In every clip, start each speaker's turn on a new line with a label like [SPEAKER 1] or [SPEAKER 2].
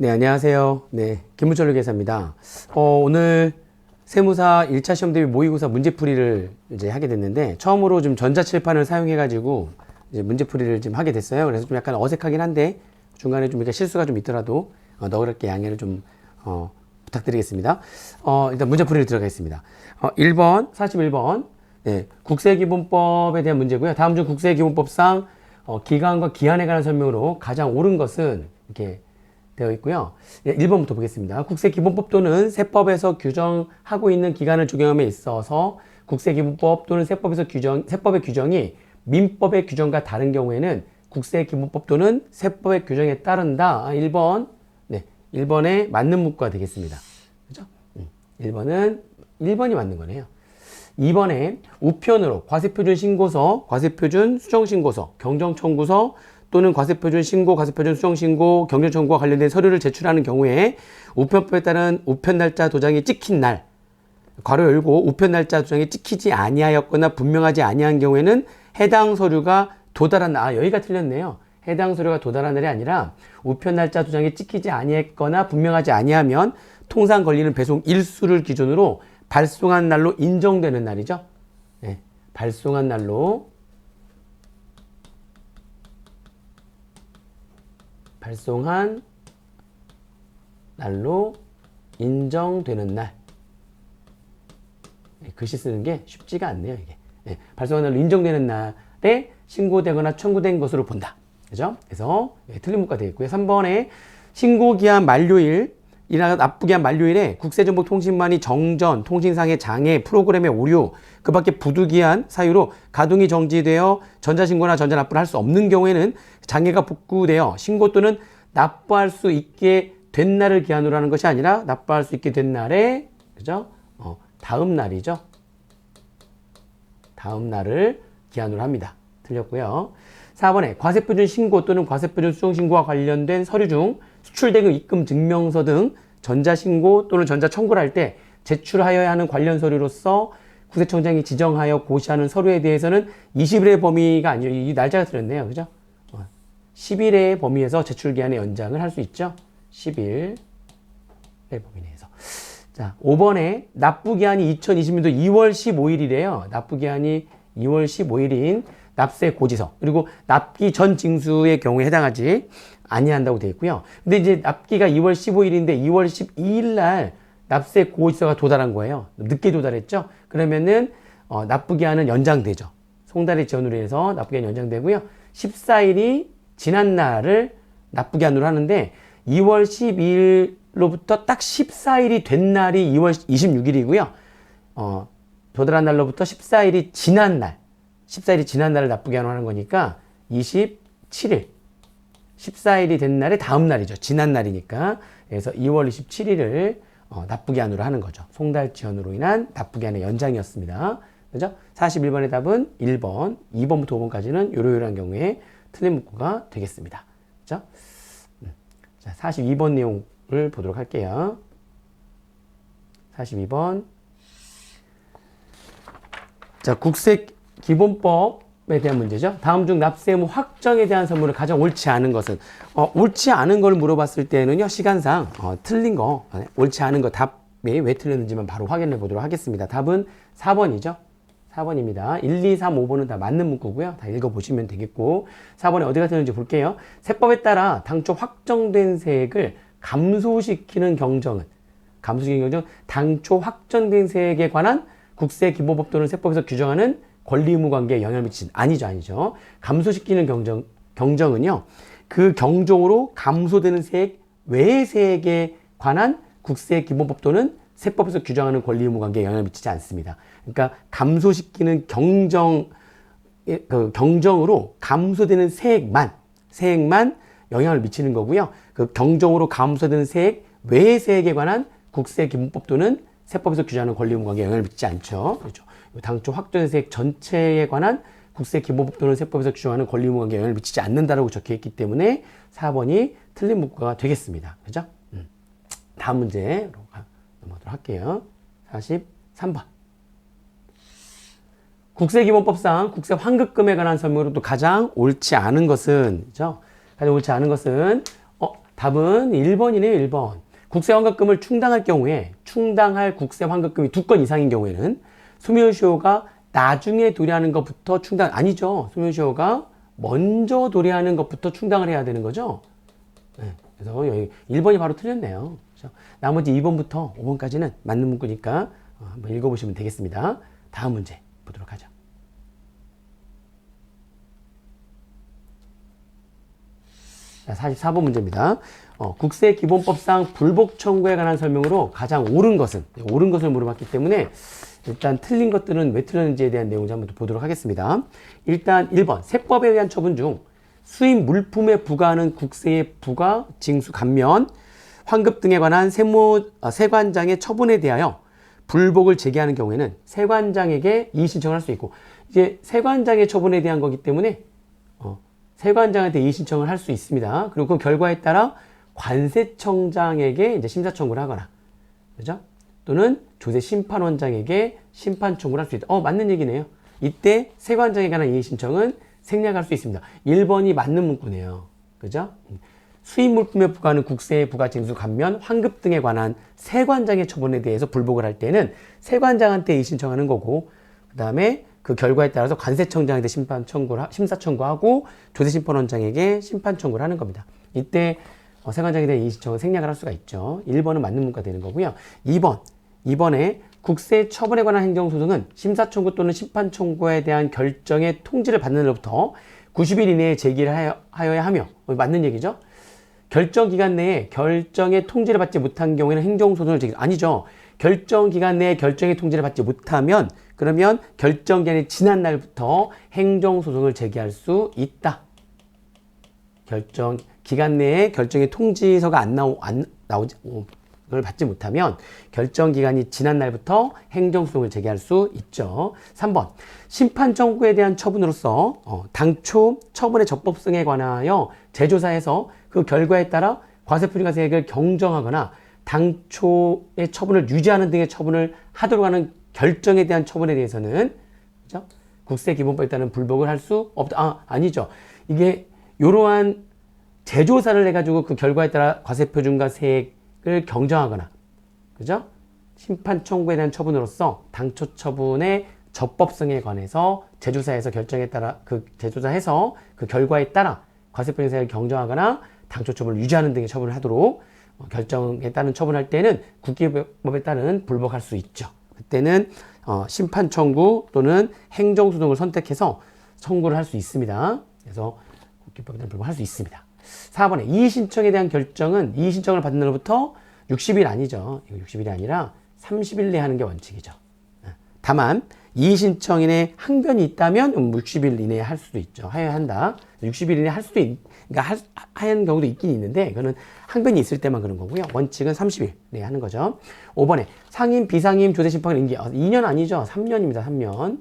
[SPEAKER 1] 네, 안녕하세요. 네, 김문철 회계사입니다. 어, 오늘 세무사 1차 시험 대비 모의고사 문제풀이를 이제 하게 됐는데, 처음으로 좀 전자칠판을 사용해가지고, 이제 문제풀이를 좀 하게 됐어요. 그래서 좀 약간 어색하긴 한데, 중간에 좀 이렇게 실수가 좀 있더라도, 어, 너그럽게 양해를 좀, 어, 부탁드리겠습니다. 어, 일단 문제풀이를 들어가겠습니다. 어, 1번, 41번. 네, 국세기본법에 대한 문제고요. 다음 중 국세기본법상 어, 기간과 기한에 관한 설명으로 가장 옳은 것은 이렇게 되어 있고요. 예, 1번부터 보겠습니다. 국세기본법 또는 세법에서 규정하고 있는 기간을 적용함에 있어서 국세기본법 또는 세법에서 규정, 세법의 규정이 민법의 규정과 다른 경우에는 국세기본법 또는 세법의 규정에 따른다. 아, 1번. 네. 1번에 맞는 문구가 되겠습니다. 그죠? 음, 1번은 1번이 맞는 거네요. 2번에 우편으로 과세표준 신고서, 과세표준 수정신고서, 경정청구서 또는 과세표준 신고, 과세표준 수정 신고, 경정청구와 관련된 서류를 제출하는 경우에 우편법에 따른 우편 날짜 도장이 찍힌 날, 괄호 열고 우편 날짜 도장이 찍히지 아니하였거나 분명하지 아니한 경우에는 해당 서류가 도달한 날, 아 여기가 틀렸네요. 해당 서류가 도달한 날이 아니라 우편 날짜 도장이 찍히지 아니했거나 분명하지 아니하면 통상 걸리는 배송 일수를 기준으로 발송한 날로 인정되는 날이죠. 네, 발송한 날로 발송한 날로 인정되는 날. 네, 글씨 쓰는 게 쉽지가 않네요, 이게. 네, 발송한 날로 인정되는 날에 신고되거나 청구된 것으로 본다. 그죠? 그래서 네, 틀린 문구가 되겠고요. 3번에 신고기한 만료일 이나 나쁘게 한 만료일에 국세정보통신망이 정전, 통신상의 장애, 프로그램의 오류, 그 밖에 부득이한 사유로 가동이 정지되어 전자신고나 전자납부를 할 수 없는 경우에는 장애가 복구되어 신고 또는 납부할 수 있게 된 날을 기한으로 하는 것이 아니라 납부할 수 있게 된 날에, 그죠? 어, 다음 날이죠. 다음 날을 기한으로 합니다. 틀렸고요. 4번에 과세표준 신고 또는 과세표준 수정신고와 관련된 서류 중 수출대금 입금 증명서 등 전자신고 또는 전자청구를 할 때 제출하여야 하는 관련 서류로서 국세청장이 지정하여 고시하는 서류에 대해서는 20일의 범위가 아니죠. 이 날짜가 틀렸네요. 그죠? 10일의 범위에서 제출 기한의 연장을 할 수 있죠. 10일의 범위 내에서. 자, 5번에 납부 기한이 2020년도 2월 15일이래요. 납부 기한이 2월 15일인 납세 고지서 그리고 납기 전 징수의 경우에 해당하지 아니한다고 되어 있고요. 근데 이제 납기가 2월 15일인데 2월 12일 날 납세 고지서가 도달한 거예요. 늦게 도달했죠. 그러면은 어, 납부기한은 연장되죠. 송달의 지원으로 해서 납부기한 연장되고요. 14일이 지난 날을 납부기한으로 하는데 2월 12일로부터 딱 14일이 된 날이 2월 26일이고요. 어, 도달한 날로부터 14일이 지난 날 14일이 지난 날을 납부기 하는 거니까 27일 14일이 된 날의 다음 날이죠. 지난 날이니까. 그래서 2월 27일을 어, 납부기한으로 하는 거죠. 송달 지연으로 인한 납부기한의 연장이었습니다. 그죠? 41번의 답은 1번, 2번부터 5번까지는 요러요러한 경우에 틀린 문구가 되겠습니다. 그죠? 음. 자, 42번 내용을 보도록 할게요. 42번. 자, 국세 기본법 에 대한 문제죠. 다음 중 납세 의무 확정에 대한 선물을 가장 옳지 않은 것은 어, 옳지 않은 걸 물어봤을 때는요 시간상 어, 틀린 거 어, 옳지 않은 거 답이 왜 틀렸는지만 바로 확인해 보도록 하겠습니다. 답은 4번이죠. 4번입니다. 1, 2, 3, 5번은 다 맞는 문구고요. 다 읽어보시면 되겠고 4번에 어디가 틀렸는지 볼게요. 세법에 따라 당초 확정된 세액을 감소시키는 경정은 감소시키는 경정 당초 확정된 세액에 관한 국세기본법 또는 세법에서 규정하는 권리 의무 관계에 영향을 미친 아니죠 아니죠 감소시키는 경정 경정은요 그 경종으로 감소되는 세액 외의 세액에 관한 국세 기본법 또는 세법에서 규정하는 권리 의무 관계에 영향을 미치지 않습니다. 그러니까 감소시키는 경정 그 경정으로 감소되는 세액만 세액만 영향을 미치는 거고요. 그 경정으로 감소되는 세액 외의 세액에 관한 국세 기본법 또는 세법에서 규정하는 권리 의무 관계에 영향을 미치지 않죠. 그렇죠. 당초 확정세액 전체에 관한 국세 기본법 또는 세법에서 규정하는 권리 의무 관계에 영향을 미치지 않는다라고 적혀 있기 때문에 4번이 틀린 문구가 되겠습니다. 그죠? 음. 다음 문제로 넘어가도록 할게요. 43번. 국세기본법상 국세 환급금에 관한 설명으로 또 가장 옳지 않은 것은, 그죠? 가장 옳지 않은 것은, 어, 답은 1번이네요, 1번. 국세 환급금을 충당할 경우에 충당할 국세 환급금이 두 건 이상인 경우에는 소멸시효가 나중에 도래하는 것부터 충당 아니죠. 소멸시효가 먼저 도래하는 것부터 충당을 해야 되는 거죠. 네, 그래서 여기 1번이 바로 틀렸네요. 그렇죠? 나머지 2번부터 5번까지는 맞는 문구니까 어, 한번 읽어보시면 되겠습니다. 다음 문제 보도록 하죠. 자, 44번 문제입니다. 어, 국세기본법상 불복 청구에 관한 설명으로 가장 옳은 것은 네, 옳은 것을 물어봤기 때문에 일단 틀린 것들은 왜 틀렸는지에 대한 내용을 한번 보도록 하겠습니다. 일단 1번 세법에 의한 처분 중 수입 물품에 부과하는 국세의 부과, 징수, 감면, 환급 등에 관한 세무 아, 세관장의 처분에 대하여 불복을 제기하는 경우에는 세관장에게 이의 신청을 할수 있고 이제 세관장의 처분에 대한 거기 때문에 어, 세관장한테 이의 신청을 할 수 있습니다. 그리고 그 결과에 따라 관세청장에게 이제 심사 청구를 하거나 그죠? 또는 조세 심판원장에게 심판 청구를 할 수 있다. 어, 맞는 얘기네요. 이때 세관장에 관한 이의 신청은 생략할 수 있습니다. 1번이 맞는 문구네요. 그죠? 수입 물품에 부과하는 국세, 부가, 징수, 감면, 환급 등에 관한 세관장의 처분에 대해서 불복을 할 때는 세관장한테 이의 신청하는 거고 그 다음에 그 결과에 따라서 관세청장한테 심판 청구를 하- 심사 청구하고 조세 심판원장에게 심판 청구를 하는 겁니다. 이때 어, 세관장에 대한 이의 신청은 생략을 할 수가 있죠. 1번은 맞는 문구가 되는 거고요. 2번 2번에 국세 처분에 관한 행정소송은 심사 청구 또는 심판 청구에 대한 결정의 통지를 받는 날부터 90일 이내에 제기를 하여, 하여야 하며 어, 맞는 얘기죠. 결정 기간 내에 결정의 통지를 받지 못한 경우에는 행정소송을 제기 아니죠. 결정 기간 내에 결정의 통지를 받지 못하면 그러면 결정 기간이 지난 날부터 행정소송을 제기할 수 있다. 결정 기간 내에 결정의 통지서가 안 나오 안 나오지 어, 걸 받지 못하면 결정 기간이 지난 날부터 행정소송을 제기할 수 있죠. 3번 심판 청구에 대한 처분으로서 어, 당초 처분의 적법성에 관하여 재조사해서 그 결과에 따라 과세표준과세액을 경정하거나 당초의 처분을 유지하는 등의 처분을 하도록 하는 결정에 대한 처분에 대해서는 그죠? 국세 기본법에 따른 불복을 할 수 없다. 아, 아니죠. 이게 이러한 재조사를 해가지고 그 결과에 따라 과세표준과 세액을 경정하거나, 그죠? 심판 청구에 대한 처분으로서 당초 처분의 적법성에 관해서 재조사해서 결정에 따라 그 재조사해서 그 결과에 따라 과세표준 세액을 경정하거나 당초 처분을 유지하는 등의 처분을 하도록 어, 결정에 따른 처분할 때는 국기법에 따른 불복할 수 있죠. 그때는 어, 심판 청구 또는 행정소송을 선택해서 청구를 할 수 있습니다. 그래서 국기법에 따른 불복할 수 있습니다. 4번에 이의 신청에 대한 결정은 이의 신청을 받는 날부터 60일 아니죠. 이거 60일이 아니라 30일 내에 하는 게 원칙이죠. 예. 다만 이의 신청인의 항변이 있다면 60일 이내에 할 수도 있죠. 하여야 한다. 60일 이내에 할 수도 있, 그러니까 할, 하는 경우도 있긴 있는데 그거는 항변이 있을 때만 그런 거고요. 원칙은 30일 내에 하는 거죠. 5번에 상임, 비상임, 조세심판 임기 어, 2년 아니죠. 3년입니다. 3년.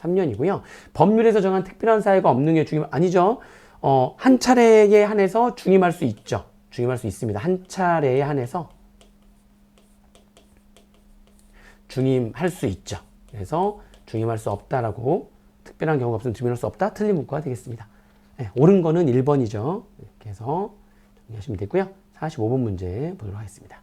[SPEAKER 1] 3년이고요. 법률에서 정한 특별한 사유가 없는 게 중임 아니죠. 어, 한 차례에 한해서 중임할 수 있죠. 중임할 수 있습니다. 한 차례에 한해서 중임할 수 있죠. 그래서 중임할 수 없다라고 특별한 경우가 없으면 중임할 수 없다. 틀린 문구가 되겠습니다. 네, 옳은 거는 1번이죠. 이렇게 해서 정리하시면 되고요. 45번 문제 보도록 하겠습니다.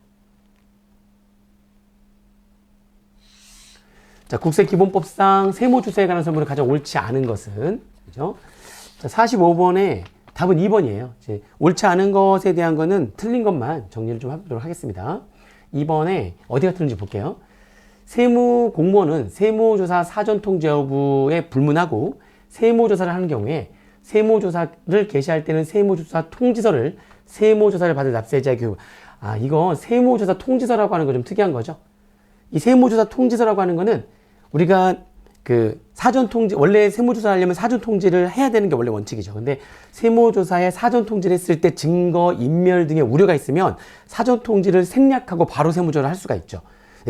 [SPEAKER 1] 자, 국세기본법상 세무주세에 관한 설문을 가장 옳지 않은 것은 그죠? 자, 45번에 답은 2번이에요. 이제 옳지 않은 것에 대한 거는 틀린 것만 정리를 좀 해보도록 하겠습니다. 2번에 어디가 틀린지 볼게요. 세무 공무원은 세무조사 사전통지 여부에 불문하고 세무조사를 하는 경우에 세무조사를 개시할 때는 세무조사 통지서를 세무조사를 받을 납세자에게 교부. 아, 이거 세무조사 통지서라고 하는 거 좀 특이한 거죠. 이 세무조사 통지서라고 하는 거는 우리가 그 사전 통지 원래 세무조사 하려면 사전 통지를 해야 되는 게 원래 원칙이죠. 근데 세무조사에 사전 통지를 했을 때 증거 인멸 등의 우려가 있으면 사전 통지를 생략하고 바로 세무조사를 할 수가 있죠.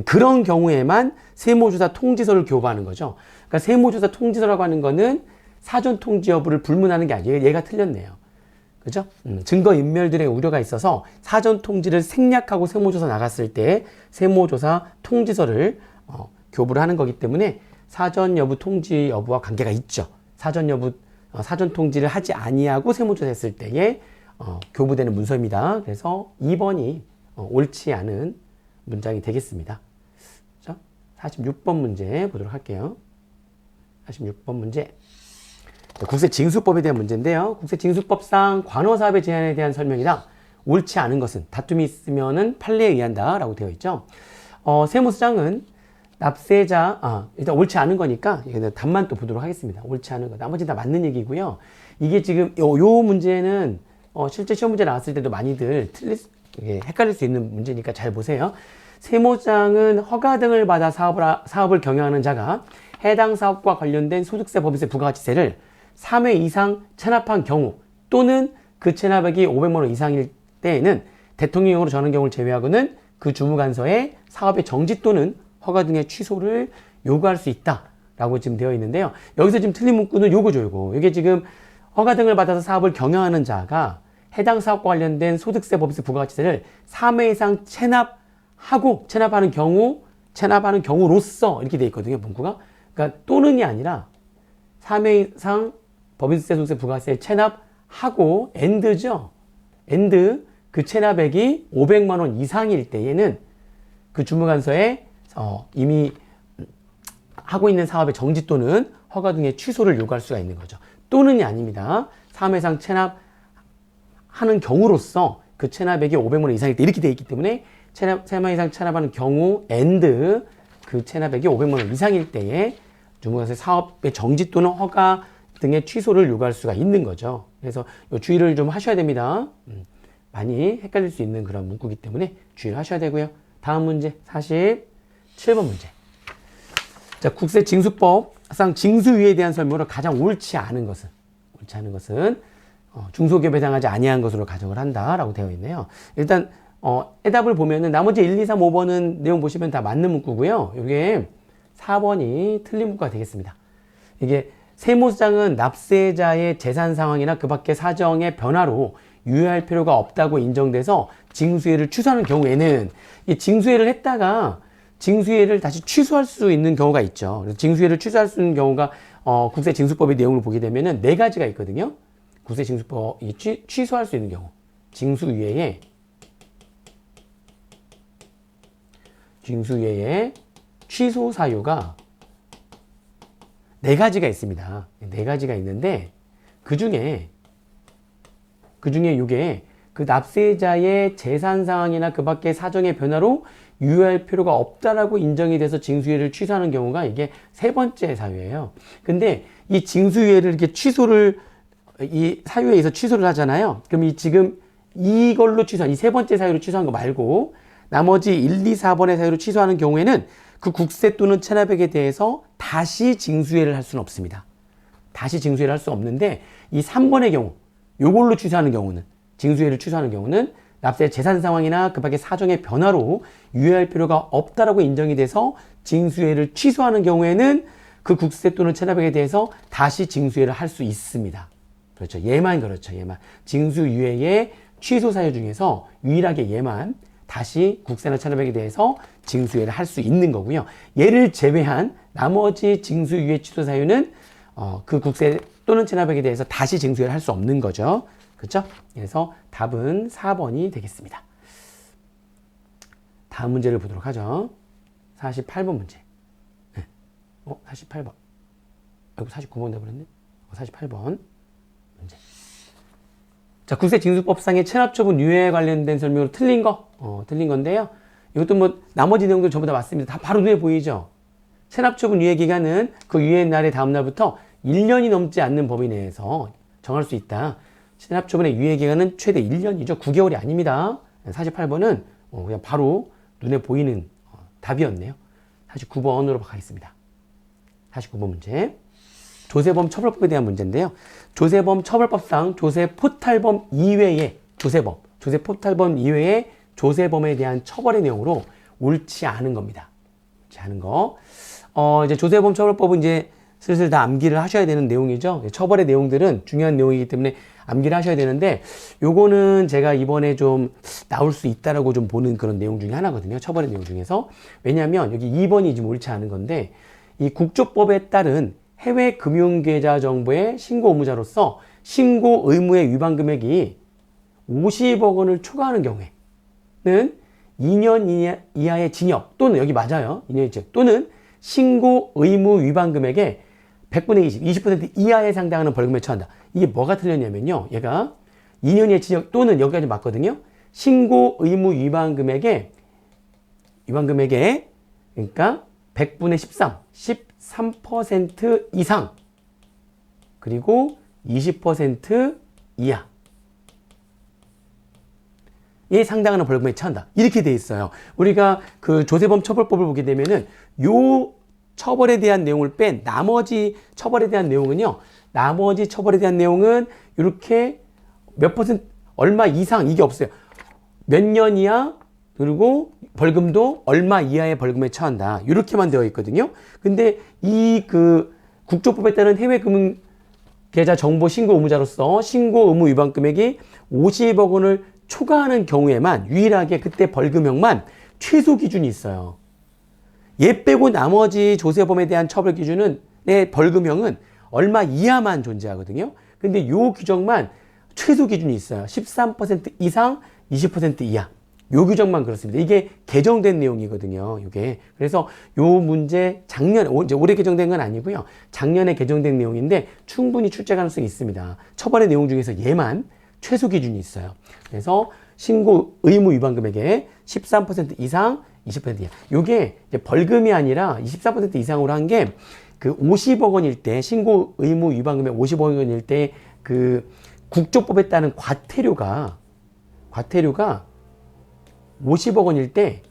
[SPEAKER 1] 그런 경우에만 세무조사 통지서를 교부하는 거죠. 그러니까 세무조사 통지서라고 하는 거는 사전 통지 여부를 불문하는 게 아니에요. 얘가 틀렸네요. 그죠? 음, 증거 인멸들의 우려가 있어서 사전 통지를 생략하고 세무조사 나갔을 때 세무조사 통지서를 어, 교부를 하는 거기 때문에 사전 여부 통지 여부와 관계가 있죠. 사전 여부 어, 사전 통지를 하지 아니하고 세무조사 했을 때에 어, 교부되는 문서입니다. 그래서 2번이 어, 옳지 않은 문장이 되겠습니다. 자, 46번 문제 보도록 할게요. 46번 문제. 국세징수법에 대한 문제인데요. 국세징수법상 관호사업의 제한에 대한 설명이다. 옳지 않은 것은 다툼이 있으면은 판례에 의한다 라고 되어 있죠. 어, 세무서장은 납세자, 아, 일단 옳지 않은 거니까 이거는 답만 또 보도록 하겠습니다. 옳지 않은 거. 나머지 다 맞는 얘기고요. 이게 지금 요, 요 문제는 어, 실제 시험 문제 나왔을 때도 많이들 이게 헷갈릴 수 있는 문제니까 잘 보세요. 세무장은 허가 등을 받아 사업을, 하- 사업을 경영하는 자가 해당 사업과 관련된 소득세, 법인세, 부가가치세를 3회 이상 체납한 경우 또는 그 체납액이 500만 원 이상일 때에는 대통령령으로 정하는 경우를 제외하고는 그 주무관서에 사업의 정지 또는 허가 등의 취소를 요구할 수 있다라고 지금 되어 있는데요. 여기서 지금 틀린 문구는 요거죠, 요거. 이게 지금 허가 등을 받아서 사업을 경영하는 자가 해당 사업과 관련된 소득세, 법인세, 부가가치세를 3회 이상 체납하고 체납하는 경우, 체납하는 경우로서 이렇게 돼 있거든요, 문구가. 그러니까 또는이 아니라 3회 이상 법인세, 소득세, 부가세 체납하고 엔드죠. 엔드 그 체납액이 500만 원 이상일 때에는 그 주무관서에 어, 이미 하고 있는 사업의 정지 또는 허가 등의 취소를 요구할 수가 있는 거죠. 또는이 아닙니다. 3회상 체납 하는 경우로서 그 체납액이 500만 원 이상일 때 이렇게 되어 있기 때문에 체납, 3회 이상 체납하는 경우 and 그 체납액이 500만 원 이상일 때에 주무관서의 사업의 정지 또는 허가 등의 취소를 요구할 수가 있는 거죠. 그래서 요 주의를 좀 하셔야 됩니다. 음, 많이 헷갈릴 수 있는 그런 문구기 때문에 주의를 하셔야 되고요. 다음 문제 47번 문제. 자, 국세 징수법상 징수유예에 대한 설명으로 가장 옳지 않은 것은 옳지 않은 것은 어, 중소기업에 해당하지 아니한 것으로 가정을 한다라고 되어 있네요. 일단 어, 해답을 보면은 나머지 1, 2, 3, 5번은 내용 보시면 다 맞는 문구고요. 이게 4번이 틀린 문구가 되겠습니다. 이게 세무서장은 납세자의 재산 상황이나 그 밖의 사정의 변화로 유예할 필요가 없다고 인정돼서 징수예를 취소하는 경우에는 이 징수예를 했다가 징수예를 다시 취소할 수 있는 경우가 있죠. 징수예를 취소할 수 있는 경우가 어, 국세징수법의 내용을 보게 되면은 네 가지가 있거든요. 국세징수법이 취, 취소할 수 있는 경우. 징수 유예에 징수 유예의 취소 사유가 네 가지가 있습니다. 네 가지가 있는데 그 중에 그 중에 이게 그 납세자의 재산 상황이나 그 밖의 사정의 변화로 유효할 필요가 없다라고 인정이 돼서 징수유예를 취소하는 경우가 이게 세 번째 사유예요. 근데 이 징수유예를 이렇게 취소를 이 사유에 의해서 취소를 하잖아요. 그럼 이 지금 이걸로 취소한 이 세 번째 사유로 취소한 거 말고 나머지 1, 2, 4번의 사유로 취소하는 경우에는 그 국세 또는 체납액에 대해서 다시 징수유예를 할 수는 없습니다. 다시 징수유예를 할 수 없는데 이 3번의 경우 요걸로 취소하는 경우는 징수유예를 취소하는 경우는 납세 재산 상황이나 그 밖의 사정의 변화로 유예할 필요가 없다라고 인정이 돼서 징수유예를 취소하는 경우에는 그 국세 또는 체납액에 대해서 다시 징수유예를 할 수 있습니다. 그렇죠. 얘만 그렇죠. 얘만. 징수 유예의 취소 사유 중에서 유일하게 얘만 다시 국세나 체납액에 대해서 징수유예를 할 수 있는 거고요. 얘를 제외한 나머지 징수유예 취소 사유는 어, 그 국세 또는 체납액에 대해서 다시 징수유예를 할 수 없는 거죠. 그렇죠? 그래서 답은 4번이 되겠습니다. 다음 문제를 보도록 하죠. 48번 문제. 네. 어, 48번. 아이고, 49번 돼버렸네. 어, 48번 문제. 자, 국세징수법상의 체납처분 유예에 관련된 설명으로 틀린 거, 어, 틀린 건데요. 이것도 뭐, 나머지 내용도 전부 다 맞습니다. 다 바로 눈에 보이죠? 체납처분 유예 기간은 그 유예 날의 다음 날부터 1년이 넘지 않는 범위 내에서 정할 수 있다. 체납처분의 유예 기간은 최대 1년이죠. 9개월이 아닙니다. 48번은 어, 그냥 바로 눈에 보이는 어, 답이었네요. 49번으로 가겠습니다. 49번 문제. 조세범 처벌법에 대한 문제인데요. 조세범 처벌법상 조세 포탈범 이외의 조세범, 조세 포탈범 이외의 조세범에 대한 처벌의 내용으로 옳지 않은 겁니다. 옳지 않은 거. 어, 이제 조세범 처벌법은 이제 슬슬 다 암기를 하셔야 되는 내용이죠. 처벌의 내용들은 중요한 내용이기 때문에 암기를 하셔야 되는데 요거는 제가 이번에 좀 나올 수 있다라고 좀 보는 그런 내용 중에 하나거든요. 처벌의 내용 중에서. 왜냐하면 여기 2번이 지금 옳지 않은 건데 이 국조법에 따른 해외 금융계좌 정보의 신고 의무자로서 신고 의무의 위반 금액이 50억 원을 초과하는 경우에는 2년 이하- 이하의 징역 또는 여기 맞아요. 2년 징역 또는 신고 의무 위반 금액의 100분의 20, 20% 이하에 상당하는 벌금에 처한다. 이게 뭐가 틀렸냐면요. 얘가 2년 이하의 징역 또는 여기까지 맞거든요. 신고 의무 위반 금액의 위반 금액의 그러니까 100분의 13, 13% 이상 그리고 20% 이하 에 상당하는 벌금에 처한다. 이렇게 돼 있어요. 우리가 그 조세범 처벌법을 보게 되면은 요 처벌에 대한 내용을 뺀 나머지 처벌에 대한 내용은요. 나머지 처벌에 대한 내용은 이렇게 몇 퍼센트 얼마 이상 이게 없어요. 몇 년 이하 그리고 벌금도 얼마 이하의 벌금에 처한다. 이렇게만 되어 있거든요. 근데 이 그 국조법에 따른 해외 금융 계좌 정보 신고 의무자로서 신고 의무 위반 금액이 50억 원을 초과하는 경우에만 유일하게 그때 벌금형만 최소 기준이 있어요. 얘 빼고 나머지 조세범에 대한 처벌 기준은 내 벌금형은 얼마 이하만 존재하거든요. 근데 요 규정만 최소 기준이 있어요. 13% 이상, 20% 이하. 요 규정만 그렇습니다. 이게 개정된 내용이거든요. 이게 그래서 요 문제 작년 올해 개정된 건 아니고요. 작년에 개정된 내용인데 충분히 출제 가능성이 있습니다. 처벌의 내용 중에서 얘만 최소 기준이 있어요. 그래서 신고 의무 위반 금액의 13% 이상, 20% 이하. 요게 벌금이 아니라 24% 이상으로 한 게 그 50억 원일 때 신고 의무 위반 금액 50억 원일 때 그 국조법에 따른 과태료가 과태료가 50억 원일 때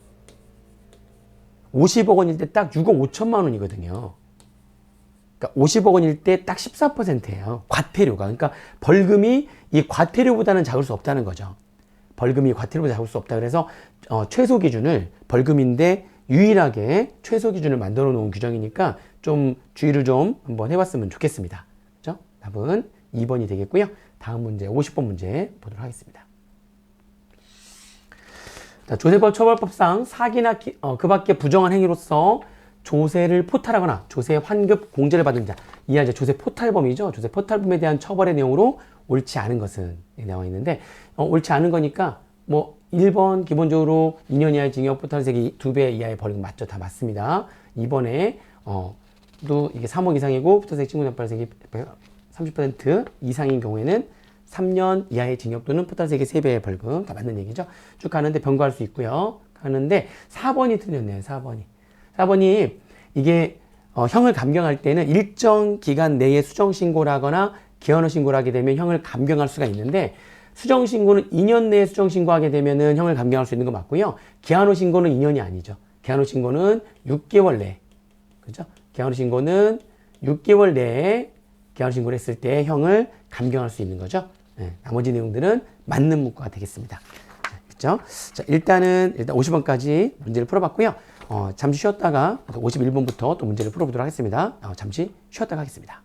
[SPEAKER 1] 50억 원일 때 딱 6억 5천만 원이거든요. 그러니까 50억 원일 때 딱 14%예요. 과태료가. 그러니까 벌금이 이 과태료보다는 작을 수 없다는 거죠. 벌금이 과태료보다 작을 수 없다. 그래서 어, 최소 기준을 벌금인데 유일하게 최소 기준을 만들어 놓은 규정이니까 좀 주의를 좀 한번 해봤으면 좋겠습니다. 그죠? 답은 2번이 되겠고요. 다음 문제 50번 문제 보도록 하겠습니다. 자, 조세법 처벌법상 사기나 기- 어, 그 밖에 부정한 행위로서 조세를 포탈하거나 조세 환급 공제를 받은 자. 이하 이제 조세 포탈범이죠. 조세 포탈범에 대한 처벌의 내용으로 옳지 않은 것은 나와 있는데 어, 옳지 않은 거니까 뭐 1번 기본적으로 2년 이하의 징역 포탈세기 2배 이하의 벌금 맞죠? 다 맞습니다. 2번에 어, 또 이게 3억 이상이고 포탈세기 친구년 발세기 30% 이상인 경우에는 3년 이하의 징역 또는 포탈세기 3배의 벌금 다 맞는 얘기죠. 쭉 가는데 변고할 수 있고요. 가는데 4번이 틀렸네요. 4번이. 4번이 이게 어, 형을 감경할 때는 일정 기간 내에 수정 신고를 하거나 기한후 신고를 하게 되면 형을 감경할 수가 있는데 수정 신고는 2년 내에 수정 신고하게 되면은 형을 감경할 수 있는 거 맞고요. 기한후 신고는 2년이 아니죠. 기한후 신고는 6개월 내에 그죠? 기한후 신고는 6개월 내에 기한후 신고를 했을 때 형을 감경할 수 있는 거죠. 네, 나머지 내용들은 맞는 문구가 되겠습니다. 그죠? 자, 일단은 일단 50번까지 문제를 풀어봤고요. 어, 잠시 쉬었다가 51번부터 또 문제를 풀어보도록 하겠습니다. 어, 잠시 쉬었다가 하겠습니다.